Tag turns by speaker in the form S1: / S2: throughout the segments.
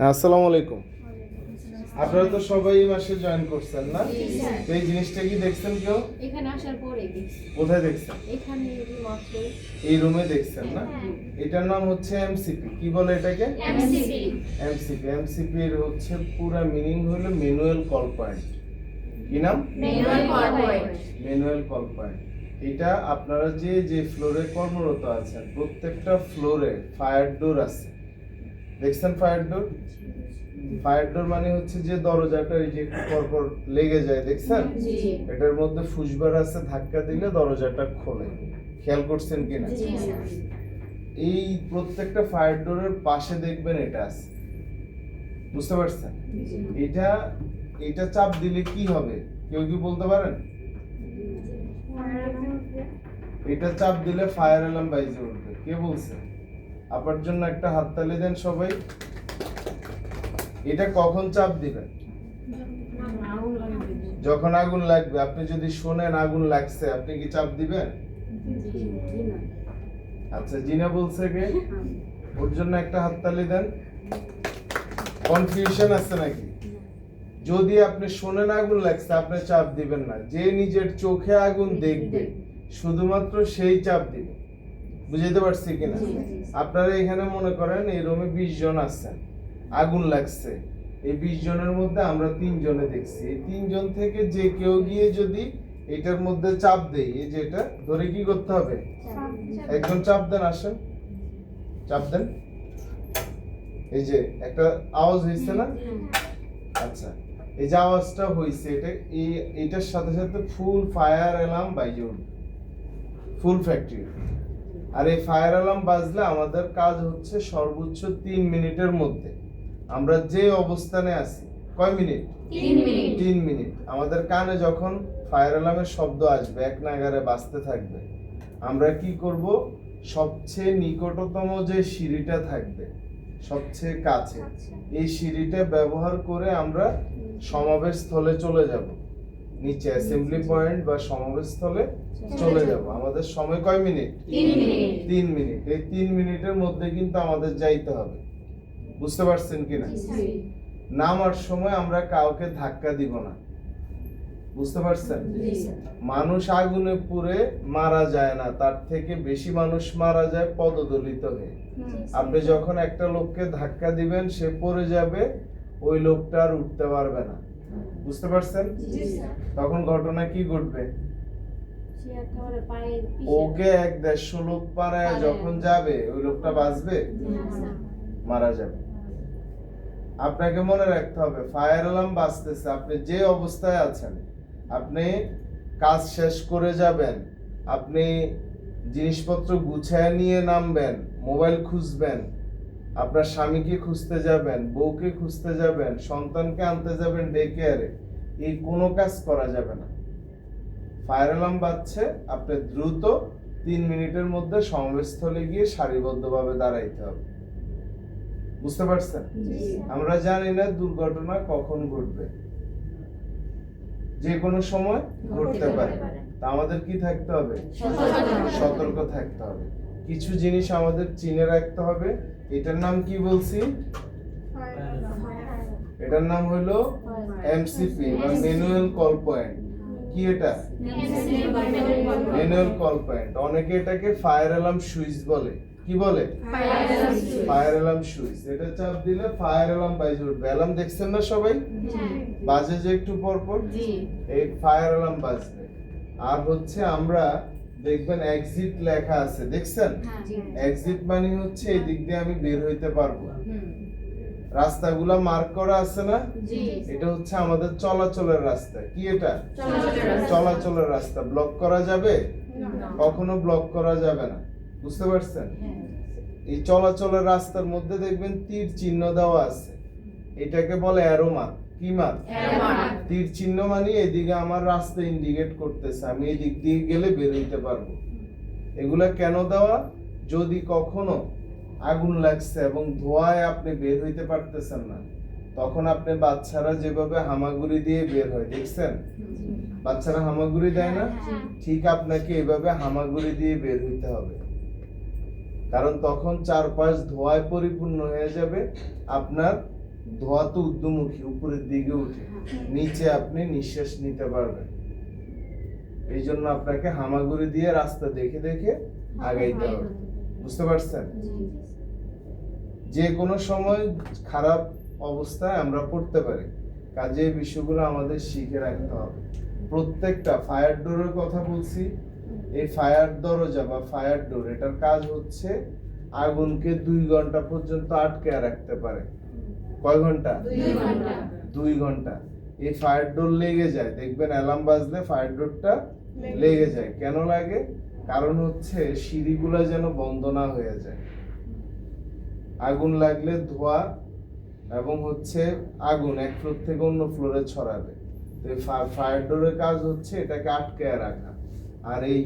S1: হ্যাঁ আসসালামু আলাইকুম। আপনারা তো সবাই এই মাসে জয়েন করছেন না? তো এই জিনিসটা কি দেখছেন কেউ?
S2: এখানে আসার পরে
S1: কোথায় দেখছেন?
S2: এখানে
S1: এই রুমে দেখছেন না? এটার নাম হচ্ছে এমসিপি কি বলে এটাকে?
S2: এমসিপি
S1: এমসিপি এমসিপি এর হচ্ছে পুরো মিনিং হলো ম্যানুয়াল কল পয়েন্ট কি নাম?
S2: Manual corporate
S1: manual call point এটা আপনারা যে যে ফ্লোরে কর্মরত আছেন প্রত্যেকটা ফ্লোরে ফায়ার ডোর আছে। দেখছেন ফায়ার ডোর ফায়ার ডোর মানে হচ্ছে যে দরজাটা এই যে একটু পরপর লেগে যায় দেখছেন? এটার মধ্যে ফুসবার আছে ধাক্কা দিলে দরজাটা খোলে। খেয়াল করছেন কিনা? এই প্রত্যেকটা ফায়ার ডোরের পাশে দেখবেন এটা আছে। বুঝতে পারছেন? এটা এটা চাপ দিলে কি হবে? কেউ কি বলতে পারেন? এটা চাপ দিলে ফায়ার অ্যালার্ম বাইজে উঠবে। কে বলছে? আপনার জন্য একটা হাততালি দেন সবাই। এটা কখন চাপ দিবেন? যখন আগুন লাগবে, আপনি যদি শোনেন আগুন লাগছে, আপনি কি চাপ দিবেন? আচ্ছা জিনা বলছে কে? ওর জন্য একটা হাততালি দেন। কনফিউশন আছে নাকি? যদি আপনি শোনেন আগুন লাগছে, আপনি চাপ দিবেন না। যে নিজের চোখে আগুন দেখবে, শুধুমাত্র সেই চাপ দিবে। বুঝাইতে পারছি কিনা। আপনারা এখানে মনে করেন এই রুমে বিশ জন আছেন। আগুন লাগছে। এই বিশ জনের মধ্যে আমরা তিনজনে দেখছি। এই তিনজন থেকে যে কেউ গিয়ে যদি এটার মধ্যে চাপ দেই এই যে এটা ধরে কি করতে হবে? একজন চাপ দেন আসেন। চাপ দেন। এই যে একটা আওয়াজ হয়েছে না? আচ্ছা। এই যে আওয়াজটা হয়েছে এটা এই এটার সাথে সাথে ফুল ফায়ার অ্যালার্ম বাইজে উঠবে। ফুল ফ্যাক্টরি আর এই ফায়ার অ্যালার্ম বাজলে আমাদের কাজ হচ্ছে সর্বোচ্চ তিন মিনিটের মধ্যে। আমরা যে অবস্থানে আছি কয় মিনিট?
S2: তিন মিনিট।
S1: আমাদের কানে যখন ফায়ার অ্যালার্মের শব্দ আসবে এক নাগারে বাজতে থাকবে। আমরা কি করব? সবচেয়ে নিকটতম যে সিঁড়িটা থাকবে সবচেয়ে কাছে এই সিঁড়িটা ব্যবহার করে আমরা সমাবেশ স্থলে চলে যাব। নিচে অ্যাসেম্বলি পয়েন্ট বা সমাবেশ স্থলে চলে যাব। আমাদের সময় কয় মিনিট?
S2: তিন মিনিট।
S1: এই তিন মিনিটের মধ্যে কিন্তু আমাদের যাইতে হবে। বুঝতে পারছেন কিনা? নামার সময় আমরা কাউকে ধাক্কা দিব না। বুঝতে পারছেন?
S2: জি
S1: মানুষ আগুনে পুড়ে মারা যায় না। তার থেকে বেশি মানুষ মারা যায় পদদলিত হয়ে। আপনি যখন একটা লোককে ধাক্কা দিবেন সে পড়ে যাবে ওই লোকটা আর উঠতে পারবে না। বুঝতে পারছেন? তখন ঘটনা কি ঘটবে?
S2: পায়ে
S1: ওকে এক দেড়শো লোক পাড়ায়। যখন যাবে ওই লোকটা বাঁচবে? মারা যাবে। আপনাকে মনে রাখতে হবে ফায়ার অ্যালার্ম বাজতেছে আপনি যে অবস্থায় আছেন আপনি কাজ শেষ করে যাবেন আপনি জিনিসপত্র গুছায় নিয়ে নামবেন মোবাইল খুঁজবেন আপনার স্বামীকে খুঁজতে যাবেন বউকে খুঁজতে যাবেন সন্তানকে আনতে যাবেন ডে কেয়ারে এই কোনো কাজ করা যাবে না। ফায়ার অ্যালার্ম বাজছে আপনি দ্রুত তিন মিনিটের মধ্যে সমাবেশস্থলে গিয়ে সারিবদ্ধভাবে দাঁড়াইতে হবে। বুঝতে পারছেন? আমরা জানি না দুর্ঘটনা কখন ঘটবে। যে কোনো সময় ঘটতে পারে। তা আমাদের কি থাকতে হবে। সতর্ক থাকতে হবে। কিছু জিনিস আমাদের চিনে রাখতে হবে এটার নাম কি বলছি? এটার নাম হলো এমসিপি বা ম্যানুয়াল কল পয়েন্ট কি এটা? ম্যানুয়াল কল পয়েন্ট অনেকে এটাকে ফায়ার অ্যালার্ম সুইচ বলে। কি বলে? ফায়ার অ্যালার্ম সুইচ এটা চাপ দিলে ফায়ার অ্যালার্ম বাইজে উঠবে। অ্যালার্ম দেখছেন না সবাই? বাজে যে একটু পর পর এই ফায়ার অ্যালার্ম বাজবে। আর হচ্ছে আমরা দেখবেন এক্সিট লেখা আছে দেখছেন? এক্সিট মানে হচ্ছে এই দিক দিয়ে আমি বের হইতে পারব। রাস্তাগুলা মার্ক করা আছে না? এটা হচ্ছে আমাদের চলাচলের রাস্তা। কি এটা?
S2: চলাচলের রাস্তা।
S1: চলাচলের রাস্তা। ব্লক করা যাবে? কখনো ব্লক করা যাবে না। বুঝতে পারছেন? এই চলাচলের রাস্তার মধ্যে দেখবেন তীর চিহ্ন দেওয়া আছে। এটাকে বলে অ্যারো মার্ক কি মার্ক তীর চিহ্ন মানে এদিকে আমার রাস্তা ইন্ডিকেট করতেছে আমি এই দিক দিয়ে গেলে বের হইতে পারব। এগুলা কেন দেওয়া? যদি কখনো আগুন লাগছে এবং ধোঁয়ায় আপনি বের হইতে পারতেছেন না তখন আপনি বাচ্চারা যেভাবে হামাগুড়ি দিয়ে বের হয় দেখছেন? বাচ্চারা হামাগুড়ি দেয় না? ঠিক আপনাকে এভাবে হামাগুড়ি দিয়ে বের হইতে হবে। কারণ তখন চারপাশ ধোঁয়ায় পরিপূর্ণ হয়ে যাবে আপনার ধোয়া তো উদ্যমুখী উপরের দিকে উঠে। নিচে আপনি নিঃশ্বাস নিতে পারবেন। এই জন্য আপনাকে হামাগুড়ি দিয়ে রাস্তা দেখে দেখে আগাইতে হবে। বুঝতে পারছেন? যে কোনো সময় খারাপ অবস্থায় আমরা পড়তে পারি। কাজে এই বিষয়গুলো আমাদের শিখে রাখতে হবে। প্রত্যেকটা ফায়ার ডোরের কথা বলছি। এই ফায়ার দরজা বা ফায়ার ডোর এটার কাজ হচ্ছে আগুনকে দুই ঘণ্টা পর্যন্ত আটকে রাখতে পারে। কয় ঘণ্টা?
S2: দুই
S1: ঘণ্টা। এই ফায়ার ডোর লেগে যায়। দেখবেন অ্যালার্ম বাজলে ফায়ার ডোরটা লেগে যায়। কেন লাগে? কারণ হচ্ছে সিঁড়িগুলো যেন বন্ধ না হয়ে যায়। আগুন লাগলে ধোঁয়া এবং হচ্ছে আগুন এক ফ্লোর থেকে অন্য ফ্লোরে ছড়াবে। তো ফায়ার ডোরের কাজ হচ্ছে এটাকে আটকে রাখা। আর এই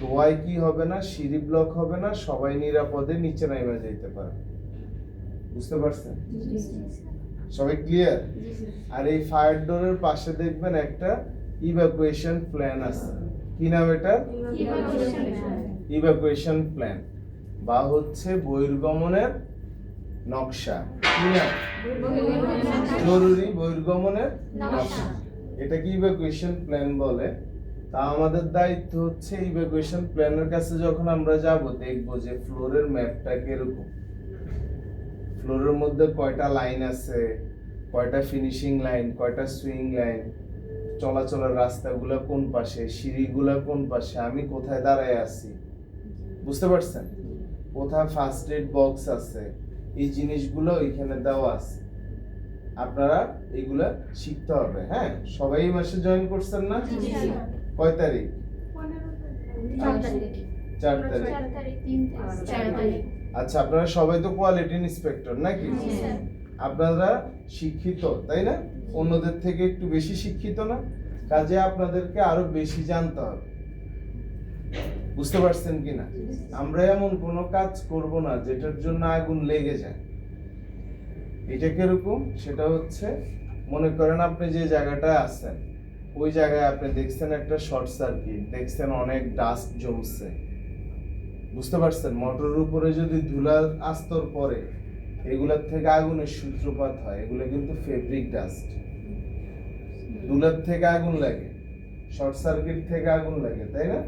S1: ধোঁয়ায় কি হবে না? সিঁড়ি ব্লক হবে না। সবাই নিরাপদে নিচে নাইমা যেতে পারে বুঝতে পারছেন? সবাই ক্লিয়ার আর এই ফায়ার ডোরের পাশে দেখবেন একটা ইভাকুয়েশন প্ল্যান আছে। কি নাম এটা? ইভাকুয়েশন প্ল্যান বা হচ্ছে বহির্গমনের নকশা। কি নাম? জরুরি বহির্গমনের নকশা। এটা কি ইভাকুয়েশন প্ল্যান বলে? তা আমাদের দায়িত্ব হচ্ছে ইভাকুয়েশন প্ল্যানের কাছে যখন আমরা যাব দেখব যে ফ্লোরের ম্যাপটা কীরকম। ফ্লোরের মধ্যে কয়টা লাইন আছে কয়টা ফিনিশিং লাইন কয়টা সুইং লাইন চলাচলের রাস্তাগুলো কোন পাশে সিঁড়িগুলো কোন পাশে আমি কোথায় দাঁড়ায় আছি? বুঝতে পারছেন? কোথায় ফার্স্ট এড বক্স আছে এই জিনিসগুলো এখানে দেওয়া আছে। আপনারা এগুলা শিখতে হবে হ্যাঁ? সবাই এই মাসে জয়েন করছেন না? কয় তারিখ? চার তারিখ।
S2: চার তারিখ।
S1: আচ্ছা আপনারা সবাই তো কোয়ালিটি ইন্সপেক্টর নাকি? আপনারা শিক্ষিত তাই না? অন্যদের থেকে একটু বেশি শিক্ষিত না? কাজে আপনাদেরকে আরও বেশি জানতে হবে। বুঝতে পারছেন কিনা আমরা এমন কোনো কাজ করব না যেটার জন্য আগুন লেগে যায়। এটা কীরকম? সেটা হচ্ছে মনে করেন আপনি যে জায়গাটায় আছেন ওই জায়গায় আপনি দেখছেন একটা শর্ট সার্কিট দেখছেন অনেক ডাস্ট জমছে। বুঝতে পারছেন? মোটরের উপরে যদি ধুলা আস্তর পরে এগুলার থেকে আগুনের সূত্রপাত হয়। এগুলো কিন্তু ফেব্রিক ডাস্ট ধুলার থেকে আগুন লাগে। শর্ট সার্কিট থেকে আগুন লাগে তাই না?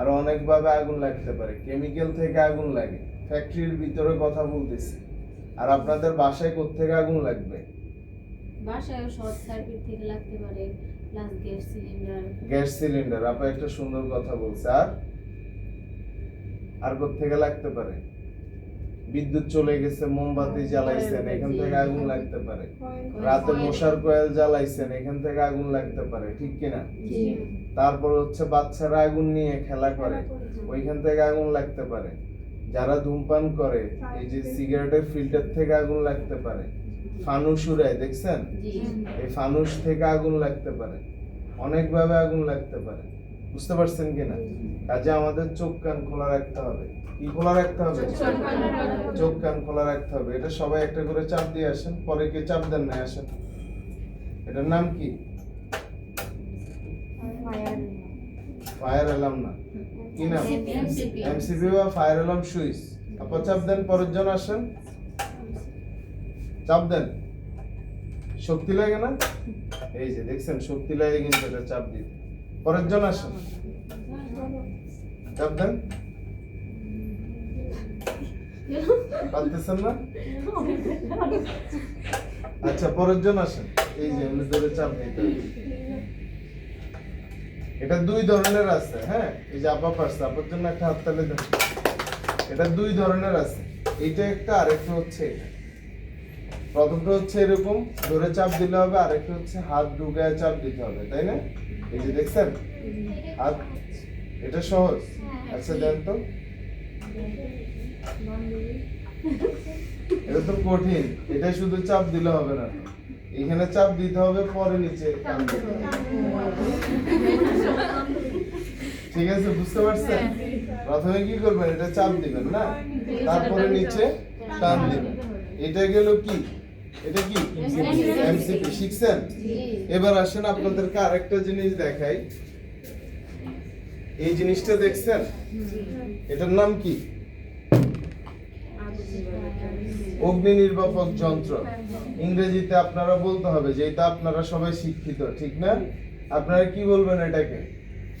S1: আর অনেকভাবে আগুন লাগতে পারে। কেমিক্যাল থেকে আগুন লাগে। ফ্যাক্টরির ভিতরে কথা বলতেছি। আর আপনাদের বাসায় কোত্থেকে আগুন লাগবে?
S2: বাসায় শর্ট সার্কিট থেকে লাগতে পারে। Plus gas cylinder
S1: gas cylinder আপা একটা সুন্দর কথা বলছে। আর? আর থেকে লাগতে পারে? বিদ্যুৎ চলে গেছে মোমবাতি জ্বালাইছেন এখান থেকে আগুন লাগতে পারে। রাতে মশার কয়েল জ্বালাইছেন এখান থেকে আগুন লাগতে পারে ঠিক কিনা? তারপর হচ্ছে বাচ্চারা আগুন নিয়ে খেলা করে ওইখান থেকে আগুন লাগতে পারে। যারা ধূমপান করে এই যে সিগারেটের ফিল্টার থেকে আগুন লাগতে পারে। ফানুস উড়ায় দেখছেন? এই ফানুস থেকে আগুন লাগতে পারে। অনেকভাবে আগুন লাগতে পারে। বুঝতে পারছেন কিনা? কাজে আমাদের চোখ কান খোলা রাখতে হবে। কি খোলা রাখতে হবে?
S2: চোখ কান খোলা রাখতে হবে।
S1: এটা সবাই একটা করে চাপ দিয়ে আসেন পরে কে চাপ দেন না আসেন। এটার নাম কি? ফায়ার অ্যালার্ম না। কি নাম? এমসিপি বা ফায়ার অ্যালার্ম সুইচ। আপা চাপ দেন পরের জন আসেন। চাপ দেন। শক্তি লাগে না? এই যে দেখছেন শক্তি লাগে কিন্তু এটা চাপ দিতে। পরের জন আসেন। চাপ দেন পারতেছেন না? আচ্ছা পরের জন আসেন। এই যে এমনি ধরে চাপ এটা দুই ধরনের আছে হ্যাঁ? এই যে আপা পারছে, আপার জন্য একটা হাততালি দেন। এটা দুই ধরনের আছে। এইটা একটা, আরেকটা হচ্ছে এটা। প্রথমটা হচ্ছে এরকম, ধরে চাপ দিলে হবে, আরেকটা হচ্ছে হাত ঢুকায় চাপ দিতে হবে, তাই না? এই যে দেখছেন? হাত এটা সহজ। আচ্ছা দেন তো। এটা তো কঠিন। এটা শুধু চাপ দিলে হবে না। এখানে চাপ দিতে হবে পরে নিচে। ঠিক আছে বুঝতে পারছেন? প্রথমে কি করবেন? এটা চাপ দিবেন না? তারপরে নিচে টান দিবেন। এটা গেল কি? এটা কি? এমসিপি শিখছেন এবার আসেন আপনাদেরকে আরেকটা জিনিস দেখাই। এই জিনিসটা দেখছেন? এটার নাম কি? অগ্নি নির্বাপক যন্ত্র। ইংরেজিতে আপনারা বলতে হবে যে এটা আপনারা সবাই শিক্ষিত ঠিক না? আপনারা কি বলবেন এটাকে?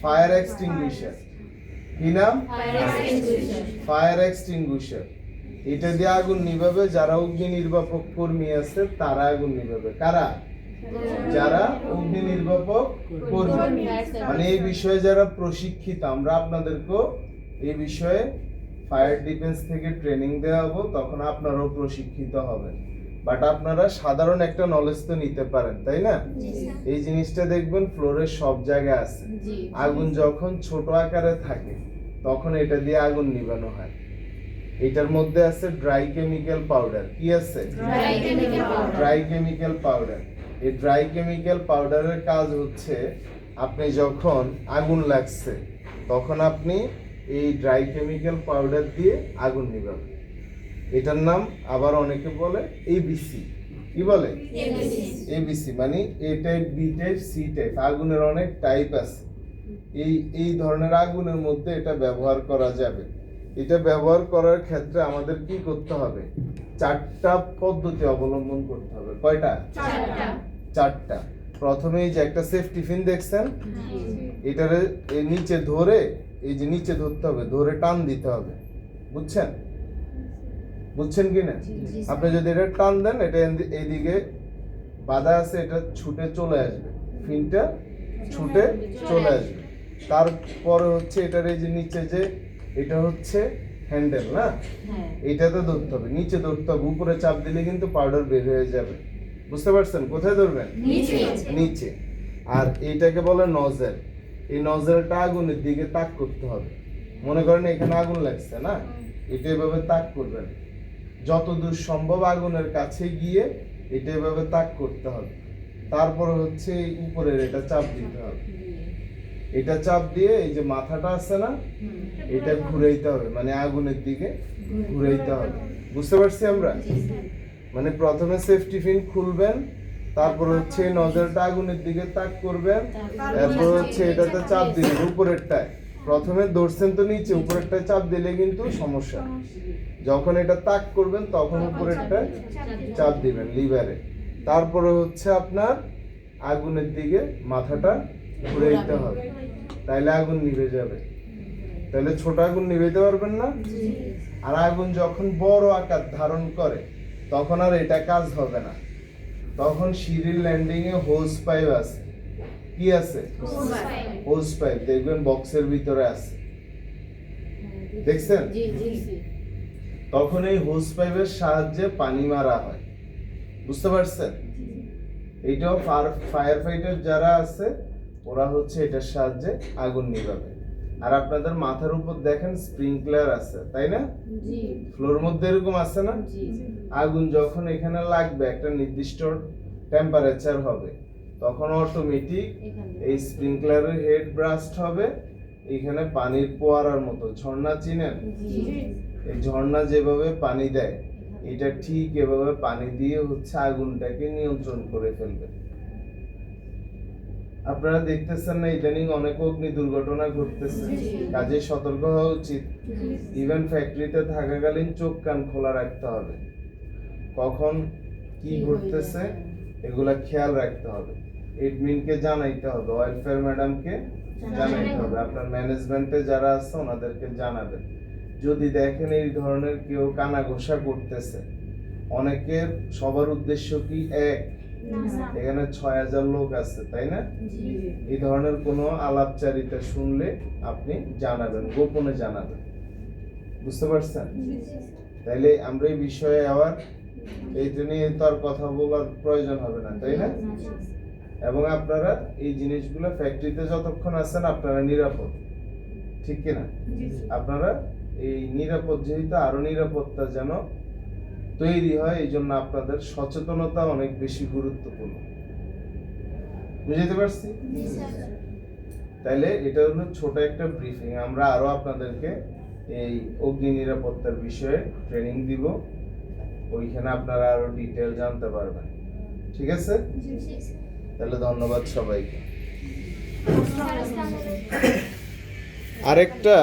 S1: ফায়ার এক্সটিংগুইশার কি নাম?
S2: ফায়ার এক্সটিংগুইশার
S1: এটা দিয়ে আগুন নিভাবে যারা অগ্নি নির্বাপক কর্মী আছে তারা আগুন নিভাবে। কারা? যারা অগ্নি নির্বাপক কর্মী। মানে এই বিষয়ে যারা প্রশিক্ষিত আমরা আপনাদেরকেও এই বিষয়ে ফায়ার ডিফেন্স থেকে ট্রেনিং দেওয়া হব তখন আপনারাও প্রশিক্ষিত হবেন। বাট আপনারা সাধারণ একটা নলেজ তো নিতে পারেন তাই না? এই জিনিসটা দেখবেন ফ্লোরের সব জায়গায় আছে। আগুন যখন ছোট আকারে থাকে তখন এটা দিয়ে আগুন নিভানো হয়। এটার মধ্যে আছে ড্রাই কেমিক্যাল পাউডার কি আছে. ড্রাই কেমিক্যাল পাউডার এই ড্রাই কেমিক্যাল পাউডারের কাজ হচ্ছে আপনি যখন আগুন লাগছে তখন আপনি এই ড্রাই কেমিক্যাল পাউডার দিয়ে আগুন নিভাবেন। এটার নাম আবার অনেকে বলে এবিসি কি বলে? এবিসি মানে A type B type C type আগুনের অনেক টাইপ আছে। এই এই ধরনের আগুনের মধ্যে এটা ব্যবহার করা যাবে। এটা ব্যবহার করার ক্ষেত্রে আমাদের কি করতে হবে? চারটা পদ্ধতি অবলম্বন করতে হবে। কয়টা?
S2: চারটা।
S1: প্রথমে এই যে একটা সেফ টিফিন দেখছেন? এটারে এই নিচে ধরে এই যে নিচে ধরতে হবে ধরে টান দিতে হবে। বুঝছেন? বুঝছেন কি না? আপনি যদি এটা টান দেন এটা এইদিকে বাধা আছে এটা ছুটে চলে আসবে। ফিনটা ছুটে চলে আসবে। তারপরে হচ্ছে এটার এই যে নিচে যে এটা হচ্ছে হ্যান্ডেল না?
S2: হ্যাঁ।
S1: এইটাতে ধরতে হবে নিচে ধরতে হবে উপরে চাপ দিলে কিন্তু পাউডার বের হয়ে যাবে। বুঝতে পারছেন? কোথায় ধরবেন?
S2: নিচে।
S1: নিচে। আর এটাকে বলে নজেল। এই নজেলটা আগুনের দিকে তাক করতে হবে। মনে করেন এখানে আগুন লাগছে না? এটা এভাবে তাক করবেন। যত দূর সম্ভব আগুনের কাছে গিয়ে এটা এভাবে তাক করতে হবে। তারপরে হচ্ছে উপরের এটা চাপ দিতে হবে। এটা চাপ দিয়ে এই যে মাথাটা আছে না এটা ঘুরাইতে হবে মানে আগুনের দিকে ঘুরাইতে হবে। বুঝতে পারছি আমরা? মানে প্রথমে সেফটি ফিন খুলবেন তারপর হচ্ছে নজরটা আগুনের দিকে তাক করবেন তারপর হচ্ছে এটাতে চাপ দিবেন উপরেরটায়। প্রথমে ধরছেন তো নিচে উপরেরটায় চাপ দিলে কিন্তু সমস্যা যখন এটা তাক করবেন তখন উপরেরটায় চাপ দিবেন লিভারে। তারপরে হচ্ছে আপনার আগুনের দিকে মাথাটা ঘুরাইতে হবে। তাইলে আগুন নিভে যাবে। তাহলে ছোট আগুন নিভাইতে পারবেন না? আর আগুন যখন বড় আকার ধারণ করে তখন আর এটা কাজ হবে না। তখন সিঁড়ির ল্যান্ডিং এ হোজ পাইপ আছে। কি আছে? হোজ পাইপ দেখবেন বক্সের ভিতরে আছে। দেখছেন? তখন এই হোজ পাইপের সাহায্যে পানি মারা হয়। বুঝতে পারছেন? এইটাও ফায়ার ফাইটার যারা আছে ওরা হচ্ছে এটার সাহায্যে আগুন নিভাবে। আর আপনাদের মাথার উপর দেখেন স্প্রিংকলার আছে তাই না? ফ্লোর মধ্যে এরকম আছে না? আগুন যখন এখানে লাগবে একটা নির্দিষ্ট টেম্পারেচার হবে তখন অটোমেটিক এই স্প্রিংকলারের হেড ব্রাস্ট হবে এখানে পানির পোয়ারার মতো ঝর্ণা চিনেন? এই ঝর্ণা যেভাবে পানি দেয় এটা ঠিক এভাবে পানি দিয়ে হচ্ছে আগুনটাকে নিয়ন্ত্রণ করে ফেলবে। আপনারা দেখতেছেন না ইদানিং অনেক অগ্নি দুর্ঘটনা ঘটতেছে। কাজে সতর্ক হওয়া উচিত। ইভেন ফ্যাক্টরিতে থাকাকালীন চোখ কান খোলা রাখতে হবে। কখন কি ঘটতেছে এগুলা খেয়াল রাখতে হবে। এডমিনকে জানাইতে হবে ওয়েলফেয়ার ম্যাডামকে জানাইতে হবে। আপনার ম্যানেজমেন্টে যারা আছে ওনাদেরকে জানাবেন। যদি দেখেন এই ধরনের কেউ কানা ঘোষা করতেছে অনেকের সবার উদ্দেশ্য কি এক? এখানে ছয় হাজার লোক আছে তাই না? এই ধরনের কোনো আলাপচারিতা শুনলে আপনি জানাবেন গোপনে জানাবেন। বুঝতে পারছেন? তাইলে আমরা এই বিষয়ে আবার এইটা নিয়ে তো আর কথা বলার প্রয়োজন হবে না তাই না? এবং আপনারা এই জিনিসগুলো ফ্যাক্টরিতে যতক্ষণ আছেন আপনারা নিরাপদ। ঠিক কিনা? আপনারা এই নিরাপদ যেহেতু আরও নিরাপত্তা যেন তৈরি হয় এই জন্য আপনাদের সচেতনতা অনেক বেশি গুরুত্বপূর্ণ। বুঝতে পারছি? তাইলে এটা হলো ছোট একটা ব্রিফিং আমরা আরও আপনাদেরকে এই অগ্নি নিরাপত্তার বিষয়ে ট্রেনিং দিব। ওইখানে আপনারা আরও ডিটেল জানতে পারবেন। ঠিক আছে? তাহলে ধন্যবাদ সবাইকে। আরেকটা